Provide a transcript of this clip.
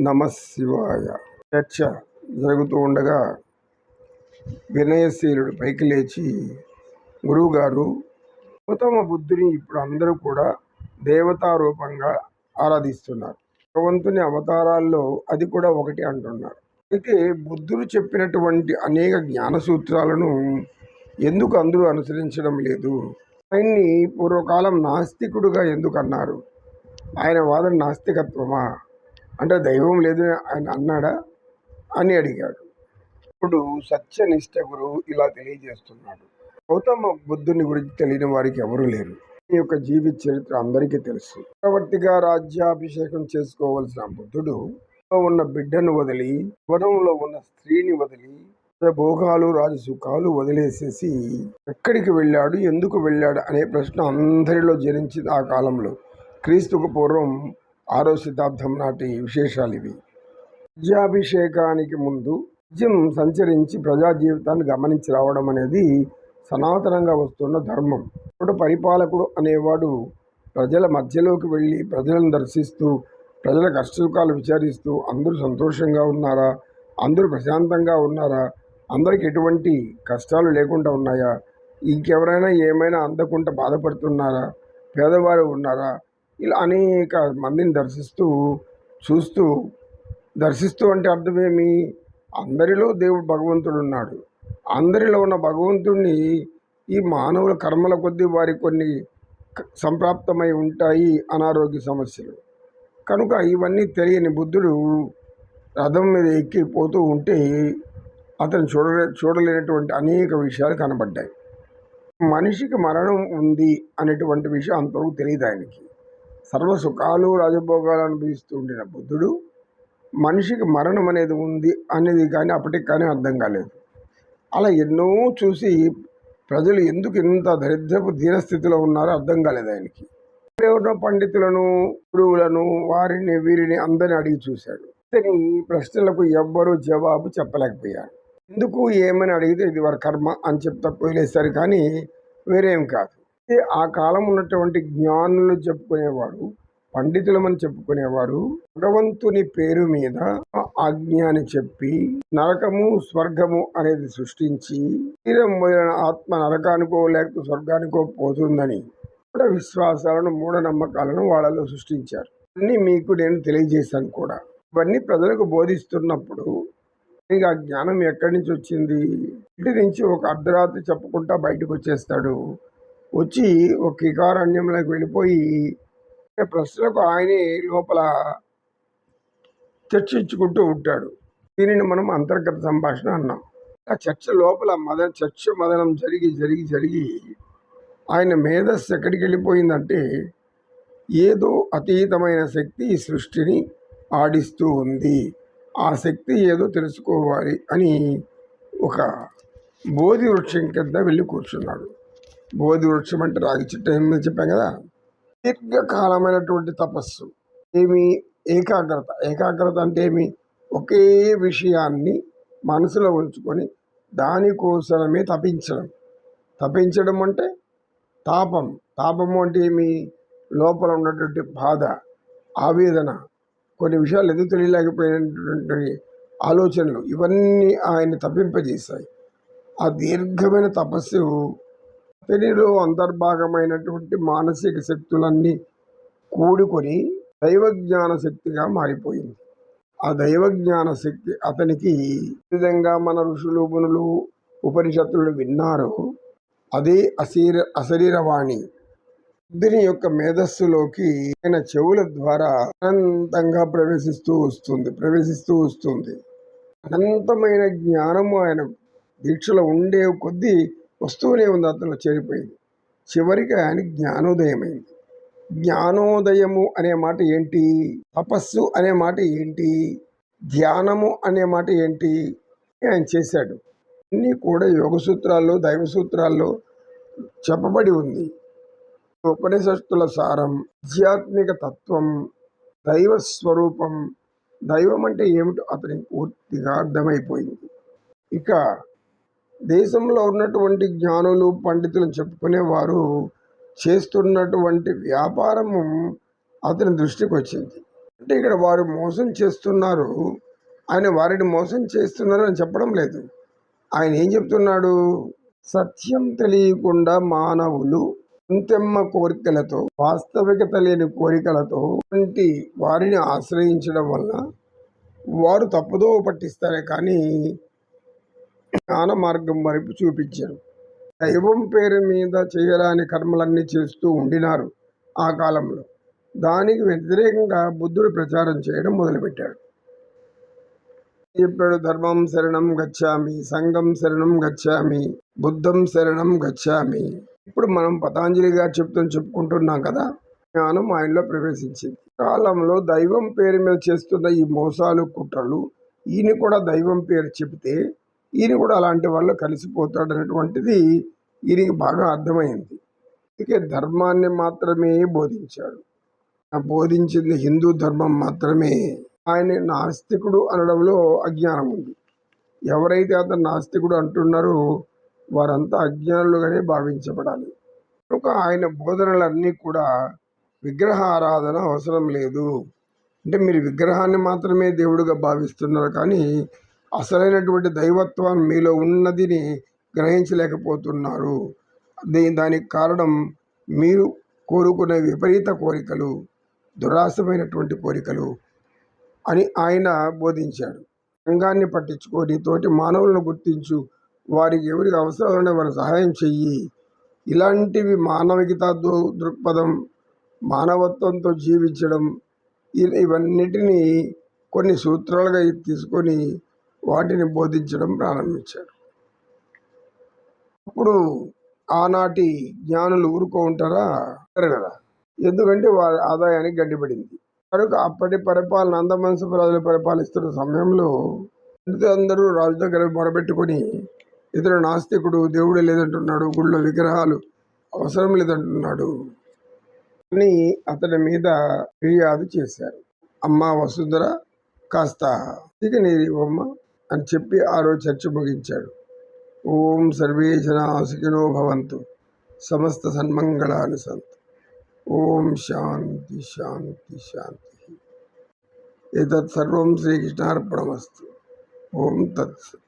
నమశివాయ చర్చ జరుగుతూ ఉండగా వినయశీలుడు పైకి లేచి గురువుగారు గౌతమ బుద్ధుని ఇప్పుడు అందరూ కూడా దేవతారూపంగా ఆరాధిస్తున్నారు. భగవంతుని అవతారాల్లో అది కూడా ఒకటి అంటున్నారు. అయితే బుద్ధుడు చెప్పినటువంటి అనేక జ్ఞాన సూత్రాలను ఎందుకు అందరూ అనుసరించడం లేదు? ఆయన్ని పూర్వకాలం నాస్తికుడుగా ఎందుకు అన్నారు? ఆయన వాదన నాస్తికత్వమా? అంటే దైవం లేదు ఆయన అన్నాడా? అని అడిగాడు. ఇప్పుడు సత్యనిష్ట గురువు ఇలా తెలియజేస్తున్నాడు. గౌతమ బుద్ధుని గురించి తెలియని వారికి ఎవరూ లేరు. ఈ యొక్క జీవిత చరిత్ర అందరికీ తెలుసు. చక్రవర్తిగా రాజ్యాభిషేకం చేసుకోవలసిన బుద్ధుడు ఉన్న బిడ్డను వదిలి వనంలో ఉన్న స్త్రీని వదిలి భోగాలు రాజసుఖాలు వదిలేసేసి ఎక్కడికి వెళ్ళాడు ఎందుకు వెళ్ళాడు అనే ప్రశ్న అందరిలో జరించింది ఆ కాలంలో. క్రీస్తుకు పూర్వం ఆరో శతాబ్దం నాటి విశేషాలు ఇవి. విద్యాభిషేకానికి ముందు రాజ్యం సంచరించి ప్రజా జీవితాన్ని గమనించి రావడం అనేది సనాతనంగా వస్తున్న ధర్మం. ఇప్పుడు పరిపాలకుడు అనేవాడు ప్రజల మధ్యలోకి వెళ్ళి ప్రజలను దర్శిస్తూ ప్రజల కష్టసుఖాలు విచారిస్తూ అందరూ సంతోషంగా ఉన్నారా? అందరూ ప్రశాంతంగా ఉన్నారా? అందరికి ఎటువంటి కష్టాలు లేకుండా ఉన్నాయా? ఇంకెవరైనా ఏమైనా అందకుండా బాధపడుతున్నారా? పేదవారు ఉన్నారా? ఇలా అనేక మందిని దర్శిస్తూ చూస్తూ దర్శిస్తూ అంటే అర్థమేమి? అందరిలో దేవుడు భగవంతుడు ఉన్నాడు అందరిలో ఉన్న భగవంతుడిని ఈ మానవుల కర్మల కొద్దీ వారి కొన్ని సంప్రాప్తమై ఉంటాయి అనారోగ్య సమస్యలు. కనుక ఇవన్నీ తెలియని బుద్ధుడు రథం మీద ఎక్కి పోతూ ఉంటే అతను చూడలే చూడలేనటువంటి అనేక విషయాలు కనబడ్డాయి. మనిషికి మరణం ఉంది అనేటువంటి విషయం అంతవరకు తెలియదు ఆయనకి. సర్వ సుఖాలు రాజభోగాలు అనుభవిస్తూ ఉండిన బుద్ధుడు మనిషికి మరణం అనేది ఉంది అనేది కానీ అప్పటికి కానీ అర్థం కాలేదు. అలా ఎన్నో చూసి ప్రజలు ఎందుకు ఇంత దరిద్రపు దీనస్థితిలో ఉన్నారో అర్థం కాలేదు ఆయనకి. ఎవరినో పండితులను గురువులను వారిని వీరిని అందరిని అడిగి చూశాడు. అతని ప్రశ్నలకు ఎవ్వరూ జవాబు చెప్పలేకపోయారు. ఎందుకు ఏమని అడిగితే ఇది వారి కర్మ అని చెప్తా పోయిలేస్తారు కానీ వేరేం కాదు. ఆ కాలం ఉన్నటువంటి జ్ఞానులు చెప్పుకునేవారు పండితులమని చెప్పుకునేవారు భగవంతుని పేరు మీద ఆజ్ఞాని చెప్పి నరకము స్వర్గము అనేది సృష్టించి శరీరం మొదలైన ఆత్మ నరకానికో లేకపోతే స్వర్గానికో పోతుందని కూడా విశ్వాసాలను మూఢనమ్మకాలను వాళ్ళలో సృష్టించారు. అన్నీ మీకు నేను తెలియజేశాను కూడా. ఇవన్నీ ప్రజలకు బోధిస్తున్నప్పుడు మీకు ఆ జ్ఞానం ఎక్కడి నుంచి వచ్చింది? ఇంటి నుంచి ఒక అర్ధరాత్రి చెప్పుకుంటా బయటకు వచ్చేస్తాడు. వచ్చి ఒక కికారణ్యంలోకి వెళ్ళిపోయి ప్రశ్నలకు ఆయనే లోపల చర్చించుకుంటూ ఉంటాడు. దీనిని మనం అంతర్గత సంభాషణ అన్నాం. ఆ చర్చ లోపల మద చర్చ మదనం జరిగి జరిగి జరిగి ఆయన మేధస్సు ఎక్కడికి వెళ్ళిపోయిందంటే ఏదో అతీతమైన శక్తి ఈ సృష్టిని ఆడిస్తూ ఉంది. ఆ శక్తి ఏదో తెలుసుకోవాలి అని ఒక బోధి వృక్షం కింద వెళ్ళి కూర్చున్నాడు. బోధి వృక్షం అంటే రాగి చెట్టు ఏమి చెప్పాం కదా? దీర్ఘకాలమైనటువంటి తపస్సు. ఏమి? ఏకాగ్రత. ఏకాగ్రత అంటే ఏమి? ఒకే విషయాన్ని మనసులో ఉంచుకొని దానికోసమే తపించడం. తపించడం అంటే తాపం. తాపము అంటే ఏమి? లోపల ఉన్నటువంటి బాధ ఆవేదన. కొన్ని విషయాలు ఎదురు తెలియలేకపోయినటువంటి ఆలోచనలు ఇవన్నీ ఆయన తప్పింపజేశాయి. ఆ దీర్ఘమైన తపస్సు అతనిలో అంతర్భాగమైనటువంటి మానసిక శక్తులన్నీ కూడుకొని దైవజ్ఞాన శక్తిగా మారిపోయింది. ఆ దైవజ్ఞాన శక్తి అతనికి విధంగా మన ఋషులు మునులు ఉపనిషత్తులు విన్నారో అదే అశీర అశరీరవాణి బుద్ధుని యొక్క మేధస్సులోకి ఆయన చెవుల ద్వారా అనంతంగా ప్రవేశిస్తూ వస్తుంది ప్రవేశిస్తూ వస్తుంది. అనంతమైన జ్ఞానము ఆయన దీక్షలో ఉండే కొద్దీ వస్తూనే ఉంది అతను చేరిపోయింది. చివరికి ఆయన జ్ఞానోదయమైంది. జ్ఞానోదయము అనే మాట ఏంటి? తపస్సు అనే మాట ఏంటి? ధ్యానము అనే మాట ఏంటి? ఆయన చేశాడు. అన్నీ కూడా యోగ సూత్రాల్లో దైవ సూత్రాల్లో చెప్పబడి ఉంది. ఉపనిషత్తుల సారం ఆధ్యాత్మిక తత్వం దైవ స్వరూపం దైవం అంటే ఏమిటో అతనికి పూర్తిగా అర్థమైపోయింది. ఇక దేశంలో ఉన్నటువంటి జ్ఞానులు పండితులు చెప్పుకునేవారు చేస్తున్నటువంటి వ్యాపారము అతని దృష్టికి వచ్చింది. అంటే ఇక్కడ వారు మోసం చేస్తున్నారు. ఆయన వారిని మోసం చేస్తున్నారు అని చెప్పడం లేదు. ఆయన ఏం చెప్తున్నాడు? సత్యం తెలియకుండా మానవులు అంతెమ్మ కోరికలతో వాస్తవికత లేని కోరికలతో వంటి వారిని ఆశ్రయించడం వల్ల వారు తప్పుదో పట్టిస్తారే కానీ జ్ఞాన మార్గం వైపు చూపించారు. దైవం పేరు మీద చేయరాని కర్మలన్నీ చేస్తూ ఉండినారు ఆ కాలంలో. దానికి వ్యతిరేకంగా బుద్ధుడు ప్రచారం చేయడం మొదలుపెట్టాడు. చెప్పాడు ధర్మం శరణం గచ్చామి సంఘం శరణం గచ్చామి బుద్ధం శరణం గచ్చామి. ఇప్పుడు మనం పతాంజలి గారు చెప్తూ చెప్పుకుంటున్నాం కదా జ్ఞానం ఆయనలో ప్రవేశించింది. కాలంలో దైవం పేరు మీద చేస్తున్న ఈ మోసాలు కుట్రలు ఈయన కూడా దైవం పేరు చెబితే ఈయన కూడా అలాంటి వాళ్ళు కలిసిపోతాడు అనేటువంటిది ఈయనకి బాగా అర్థమైంది. అందుకే ధర్మాన్ని మాత్రమే బోధించాడు. బోధించింది హిందూ ధర్మం మాత్రమే. ఆయన నాస్తికుడు అనడంలో అజ్ఞానం ఉంది. ఎవరైతే అతను నాస్తికుడు అంటున్నారో వారంతా అజ్ఞానులుగానే భావించబడాలి. కనుక ఆయన బోధనలన్నీ కూడా విగ్రహ ఆరాధన అవసరం లేదు. అంటే మీరు విగ్రహాన్ని మాత్రమే దేవుడిగా భావిస్తున్నారు కానీ అసలైనటువంటి దైవత్వం మీలో ఉన్నదిని గ్రహించలేకపోతున్నారు. దీ- దానికి కారణం మీరు కోరుకునే విపరీత కోరికలు దురాసమైనటువంటి కోరికలు అని ఆయన బోధించాడు. సంఘాన్ని పట్టించుకొని తోటి మానవులను గుర్తించు వారికి ఎవరికి అవసరాలు ఉంటే వారికి సహాయం చెయ్యి. ఇలాంటివి మానవికత దృ- దృక్పథం మానవత్వంతో జీవించడం ఇవన్నిటినీ కొన్ని సూత్రాలుగా తీసుకొని వాటిని బోధించడం ప్రారంభించాడు అప్పుడు ఆనాటి జ్ఞానులు ఊరుకో ఉంటారా? కదా. ఎందుకంటే వారి ఆదాయానికి గడ్డిపడింది కనుక అప్పటి పరిపాలన అందమనసు రాజులు పరిపాలిస్తున్న సమయంలో అందరూ రాజు దగ్గర మొరబెట్టుకొని ఇతర నాస్తికుడు దేవుడు లేదంటున్నాడు గుళ్ళో విగ్రహాలు అవసరం లేదంటున్నాడు అని అతని మీద ఫిర్యాదు చేశారు. అమ్మ వసుంధర కాస్త ఇక నీది అమ్మ అని చెప్పి ఆ రోజు చర్చ ముగించాడు. ఓం సర్వే జనా సుఖినో భవంతు. సమస్త సన్మంగళాన్ని సంతు. ఓం శాంతి శాంతి శాంతి. ఏతత్ సర్వం శ్రీకృష్ణార్పణమస్తు. ఓం తత్సత్